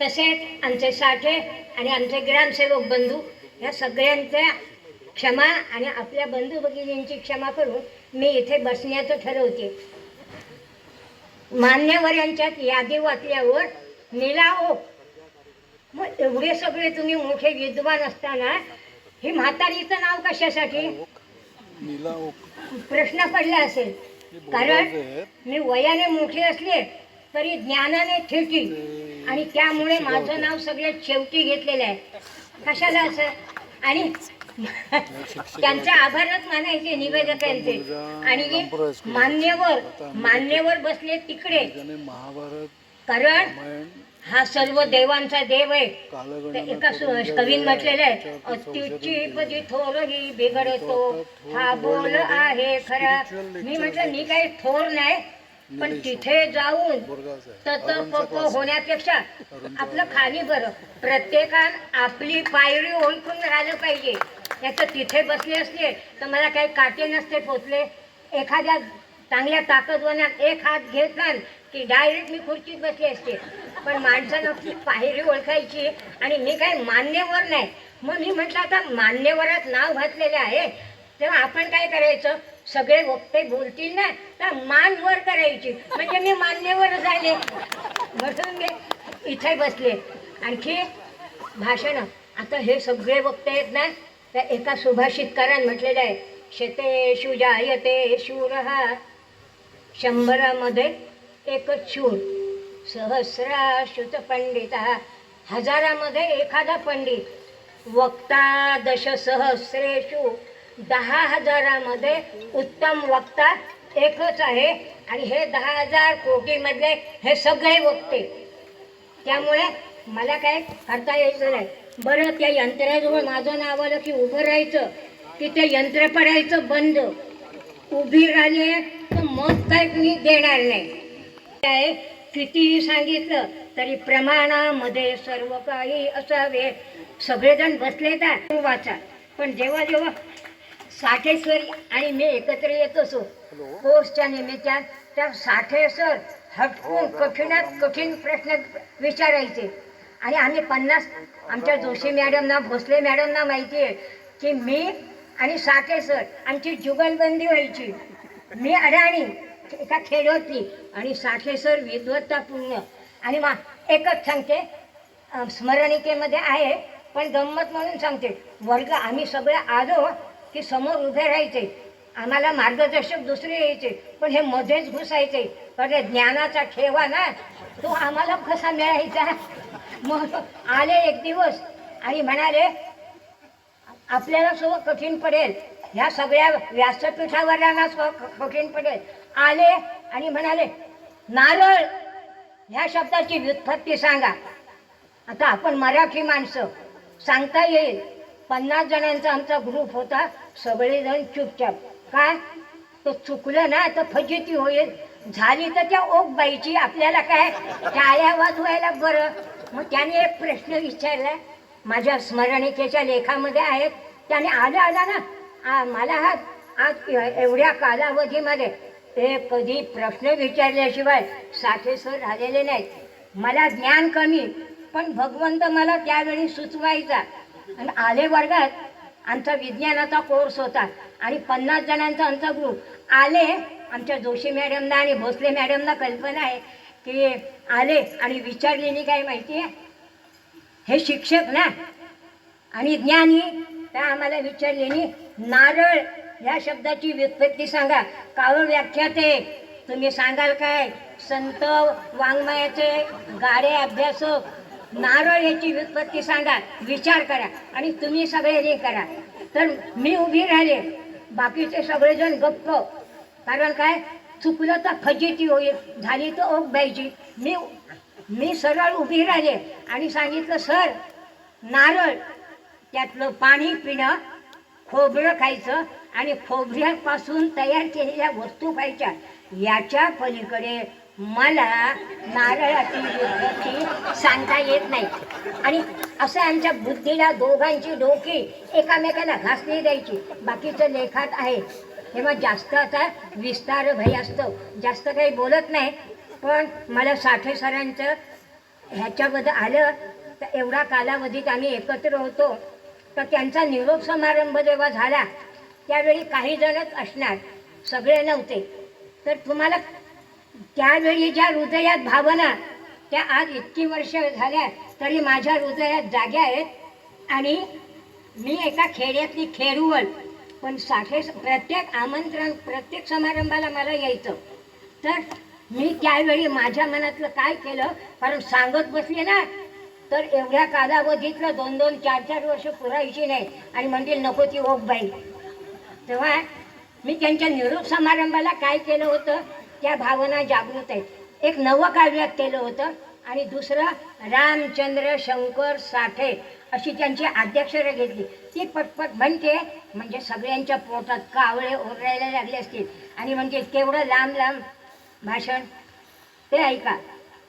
तसेच आमचे साठे आणि आमचे ग्रामसेवक बंधू या सगळ्यांच्या क्षमा आणि आपल्या बंधू भगिनींची क्षमा करून मी इथे बसण्याचं ठरवते. मान्यवरांच्यात यादी वाचल्यावर निलाओ मग एवढे सगळे तुम्ही मोठे विद्वान असताना ही म्हातारीचं नाव कशासाठी? नीला ओक प्रश्न पडला असेल. कारण मी वयाने मोठे असले तरी ज्ञानाने ठेटी आणि त्यामुळे माझं नाव सगळ्यात शेवटी घेतलेलं आहे. कशाला असं? आणि त्यांचे आभारच मानायचे निवेदकांचे आणि मान्यवर मान्यवर बसले तिकडे. कारण हा सर्व देवांचा देव आहे. एका कवीन म्हटलेलं आहे अत्युच्ची पदी थोरही बिघडतो. हा बोल आहे खरा. मी म्हटलं मी काही थोर नाही पण तिथे जाऊन तत. होण्यापेक्षा आपलं खाली बरं. प्रत्येकान आपली पायरी ओळखून राहिलं पाहिजे. याचं तिथे बसले असले तर मला काही काटे नसते पोचले. एखाद्या चांगल्या ताकदवानात एक हात घेतला की डायरेक्ट मी खुर्चीत बसले असते. पण माणसानं आपली पायरी ओळखायची आणि मी काही मान्यवर नाही. मग मी म्हटलं आता मान्यवरात नाव घातलेले आहे. तेव्हा आपण काय करायचं? सगळे वक्ते बोलतील ना. तर मान वर करायची. म्हणजे मी मान्यवर झाले. म्हणून मी इथे बसले. आणखी भाषण. आता हे सगळे वक्ते आहेत ना त्या एका सुभाषितकारान म्हटलेलं आहे. शेते जायते शूर. हा शंभरामध्ये एकच शूर. सहस्राश्रुत पंडित. हजारामध्ये एखादा पंडित. वक्ता दशसहस्रेषु दहा हजारामध्ये उत्तम वक्ता एकच आहे. आणि हे दहा हजार कोटीमधले हे सगळे वक्ते. त्यामुळे मला काय करता यायचं नाही. बरं त्या यंत्राजवळ माझं नाव आलं की उभं राहायचं. की ते यंत्र पडायचं बंद. उभी राहिली तर मग काय कुणी देणार नाही. काय कितीही सांगितलं तरी प्रमाणामध्ये सर्व काही असावे. सगळेजण बसले तर वाचा पण जेव्हा जेव्हा साठेश्वरी आणि मी एकत्र येत असो कोर्सच्या निमित्तान त्या साठे सर हटकून कठीणात कठीण प्रश्न विचारायचे. आणि आम्ही पन्नास आमच्या जोशी मॅडमना भोसले मॅडमना माहिती आहे की मी आणि साठे सर आमची जुगलबंदी व्हायची. मी अडाणी एका खेड्यातली आणि साठे सर विद्वत्तापूर्ण. आणि मा एकच सांगते स्मरणिकेमध्ये आहे पण गंमत म्हणून सांगते. वर्ग आम्ही सगळे आलो की समोर उभे राहायचे. आम्हाला मार्गदर्शक दुसरे यायचे पण हे मध्येच घुसायचे. पण हे ज्ञानाचा ठेवा ना तो आम्हाला कसा मिळायचा? मग आले एक दिवस आणि म्हणाले आपल्याला सो कठीण पडेल. ह्या सगळ्या व्यासपीठावरांना स्व- कठीण पडेल. आले आणि म्हणाले नारळ ह्या शब्दाची व्युत्पत्ती सांगा. आता आपण मराठी माणसं सांगता येईल. पन्नास जणांचा आमचा ग्रुप होता. सगळेजण चुपचाप. काय? तो चुकलं ना तर फजिती होईल. झाली तर त्या ओक बाईची. आपल्याला काय? टाळ्या वाजवायला बरं. मग त्याने एक प्रश्न विचारला. माझ्या स्मरणिकेच्या लेखामध्ये आहेत. त्याने आला आला ना. आ, मला हा आज एवढ्या कालावधीमध्ये ते कधी प्रश्न विचारल्याशिवाय साठेसर सर आलेले नाहीत. मला ज्ञान कमी पण भगवंत मला त्यावेळी सुचवायचा. आणि आले वर्गात आमचा विज्ञानाचा कोर्स होता. आणि पन्नास जणांचा आमचा ग्रुप आले आमच्या जोशी मॅडमना आणि भोसले मॅडमना कल्पना आहे की आले आणि विचारलेली काय माहिती आहे? हे शिक्षक ना. आणि ज्ञानी त्या आम्हाला विचारलेली नारळ या शब्दाची व्युत्पत्ती सांगा. कावळ व्याख्यात आहे. तुम्ही सांगाल काय? संत वाङ्मयाचे गाडे अभ्यासक नारळ याची व्युत्पत्ती सांगा विचार करा आणि तुम्ही सगळे हे करा. तर मी उभी राहिले. बाकीचे सगळेजण गप्प. कारण काय? चुकलं तर फजिती होईल. झाली तर ओक द्यायची मी मी सरळ उभी राहिले आणि सांगितलं सर नारळ त्यातलं पाणी पिणं खोबरं खायचं आणि खोबऱ्यापासून तयार केलेल्या वस्तू खायच्या. याच्या पलीकडे मला नारळाची व्युत्पत्ती सांगता येत नाही. आणि असं आमच्या बुद्धीला दोघांची डोकी एकामेकाला घासली द्यायची. बाकीचं लेखात आहे. तेव्हा जास्त आता विस्तार भय असतो. जास्त काही बोलत नाही. पण मला साठे सरांचं ह्याच्याबद्दल आलं तर एवढा कालावधीत आम्ही एकत्र होतो. तर त्यांचा निरोप समारंभ जेव्हा झाला त्यावेळी काही जणच असणार. सगळे नव्हते. तर तुम्हाला त्यावेळी ज्या हृदयात भावना त्या आज इतकी वर्ष झाल्या तरी माझ्या हृदयात जाग्या आहेत. आणि मी एका खेड्यातली खेरुवल पण साठे प्रत्येक आमंत्रण प्रत्येक समारंभाला मला यायचं. तर मी त्यावेळी माझ्या मनातलं काय केलं कारण सांगत बसले ना तर एवढ्या कालावधीतलं दोन दोन चार चार वर्ष पुरायची नाही. आणि म्हणतील नको ती ओक बाई तेव्हा मी त्यांच्या निरोप समारंभाला काय केलं होतं त्या भावना जागृत आहेत. एक नवकाव्यात केलं होतं आणि दुसरं रामचंद्र शंकर साठे अशी त्यांची अध्यक्षरं घेतली. ती पटपट म्हणते म्हणजे सगळ्यांच्या पोटात कावळे ओरडायला लागले असतील. आणि म्हणजे केवढं लांब लांब भाषण. ते ऐका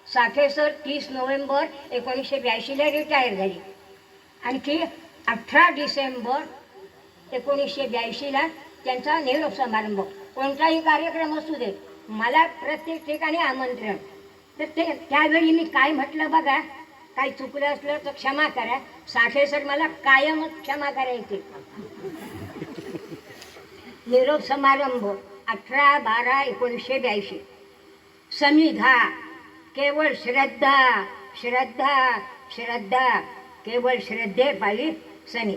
साठे सर तीस नोव्हेंबर एकोणीसशे ब्याऐंशीला रिटायर झाली. आणखी अठरा डिसेंबर एकोणीसशे ब्याऐंशीला त्यांचा निरोप समारंभ. कोणताही कार्यक्रम असू दे मला प्रत्येक ठिकाणी आमंत्रण. तर ते त्यावेळी मी काय म्हटलं बघा काही चुकलं असलं तर क्षमा करा. साठे सर मला कायमच क्षमा करायची. निरोप समारंभ अठरा बारा एकोणीसशे ब्याऐंशी. समिधा केवळ श्रद्धा श्रद्धा श्रद्धा केवळ श्रद्धेपायी सनी.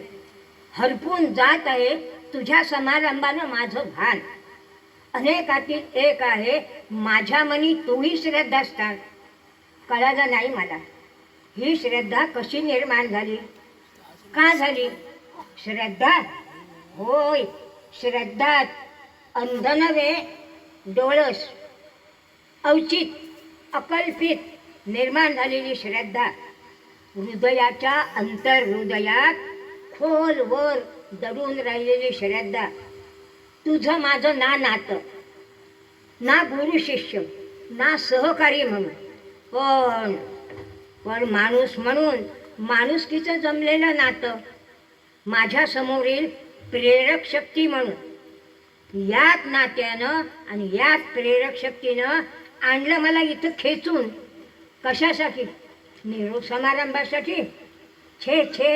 हरपून जात आहे तुझ्या समारंभानं माझं भान. अनेकातील एक आहे माझ्या मनी तोही श्रद्धास्थान कळालं नाही मला. ही श्रद्धा कशी निर्माण झाली? का झाली? श्रद्धा? होय श्रद्धात अंध नव्हे डोळस अवचित अकल्पित निर्माण झालेली श्रद्धा. हृदयाच्या अंतर्हृदयात खोलवर दडून राहिलेली श्रद्धा. तुझं माझं ना नातं ना गुरु शिष्य ना सहकारी म्हणून. पण पण माणूस म्हणून माणुसकीचं जमलेलं नातं माझ्यासमोरील प्रेरक शक्ती म्हणून. याच नात्यानं आणि याच प्रेरक शक्तीनं आणलं मला इथं खेचून. कशासाठी? निरोप समारंभासाठी? छे छे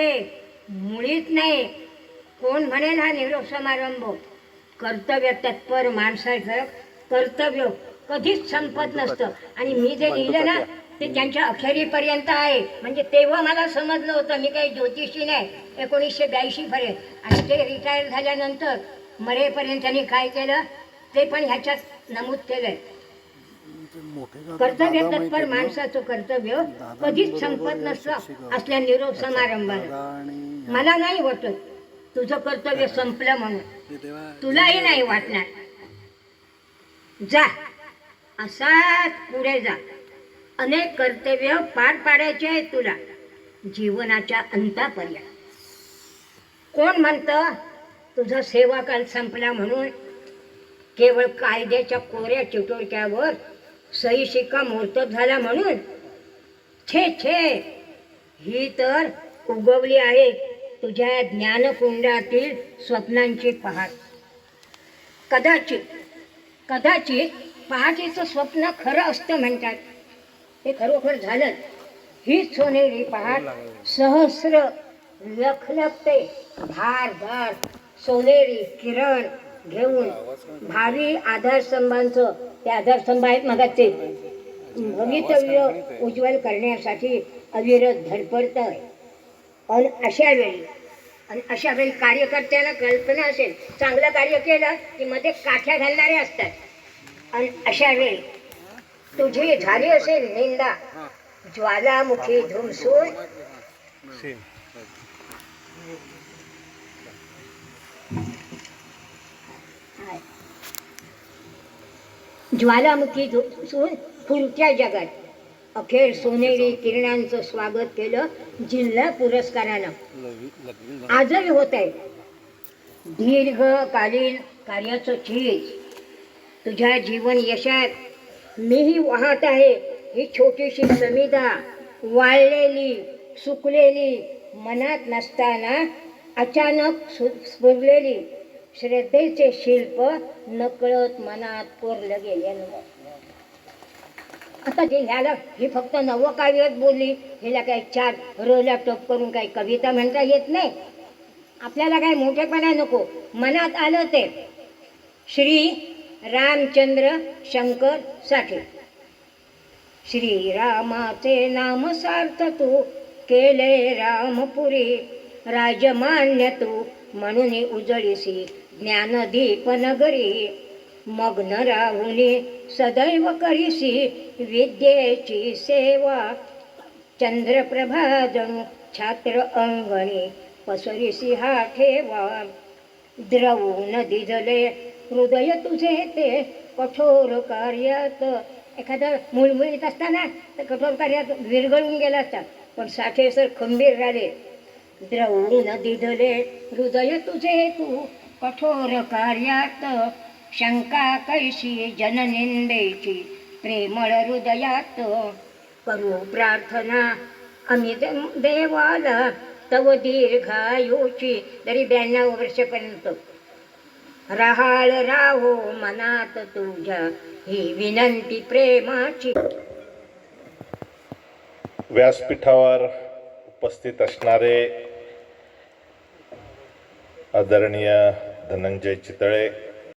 मुळीच नाही. कोण म्हणेल हा निरोप समारंभ? कर्तव्य तत्पर माणसाचं कर्तव्य कधीच संपत नसतं. आणि मी जे लिहिलं ना ते त्यांच्या अखेरीपर्यंत आहे. म्हणजे तेव्हा मला समजलं होतं मी काही ज्योतिषी नाही. एकोणीसशे ब्याऐंशीपर्यंत आणि ते रिटायर झाल्यानंतर मरेपर्यंत त्यांनी काय केलं? ते पण ह्याच्यात नमूद केलंय. कर्तव्य तत्पर? माणसाचं कर्तव्य कधीच संपत नसतं. असल्या निरोप समारंभाला. मला नाही वाटत तुझं कर्तव्य संपलं म्हणून. तुलाही नाही वाटणार. जा. असाच पुढे जा. अनेक कर्तव्य पार पाडायचे आहेत तुला. जीवनाच्या अंतापर्यंत. कोण म्हणतं तुझा सेवाकाल संपला म्हणून? केवळ कायद्याच्या कोऱ्या चिटोरक्यावर सही शिक्का मोर्तब झाला म्हणून? छे छे. ही तर उगवली आहे. तुझ्या ज्ञानकुंडातील स्वप्नांची पहाट. कदाचित कदाचित पहाटेचं स्वप्न खरं असतं म्हणतात. हे खरोखर झालं हीच सोनेरी पहाट सहस्र लखलखते धारदार सोनेरी किरण घेऊन भावी आधारस्तंभांचं ते आधारस्तंभ आहेत मग ते भवितव्य उज्ज्वल करण्यासाठी अविरत धडपडत आहे आणि अशा वेळी आणि अशा वेळी कार्यकर्त्यांना कल्पना असेल चांगलं कार्य केलं की मध्ये काठ्या घालणारे असतात. आणि अशा वेळी तुझी झाली असेल निंदा ज्वालामुखी धुमसून. ज्वालामुखी धुमसून फुलत्या जगात. अखेर सोनेरी किरणांचं स्वागत केलं जिल्हा पुरस्कारानं. आजही होत आहे. दीर्घकालीन कार्याचं चीज तुझ्या जीवन यशात मीही वाहत आहे. ही छोटीशी समिधा वाळलेली सुकलेली मनात नसताना अचानक सु स्फुरलेली श्रद्धेचे शिल्प नकळत मनात कोरलं गेले. आता जे ह्याला ही फक्त नवं काव्यच बोलली हिला काही चार र टोप करून काही कविता म्हणता येत नाही. आपल्याला काही मोठेपणा नको मनात आलं ते. श्री रामचंद्र शंकर साठे. श्रीरामाचे नाम सार्थ तू केले रामपुरी राजमान्य तू म्हणून उजळीसी ज्ञानदीप नगरी. मग्न राहुनी सदैव करीसी विद्येची सेवा. चंद्रप्रभा जणू छात्र अंगणी पसरीसी हा ठेवा. द्रवून दिजले हृदय तुझे ते कठोर कार्यात. एखादं मुळमुळीत असताना तर कठोर कार्यात विरघळून गेला असता पण साठे सर खंबीर राहिले. द्रवून दिधले हृदय तुझे तू कठोर कार्यात. शंका कैशी जननिंदेची प्रेमळ हृदयात. करू प्रार्थना आम्ही देवाला तव दीर्घायुची तरी ब्याण्णव वर्षपर्यंत. रहाळ राहो मनात तुझ्या ही विनंती प्रेमाची. व्यासपीठावर उपस्थित असणारे आदरणीय धनंजय चितळे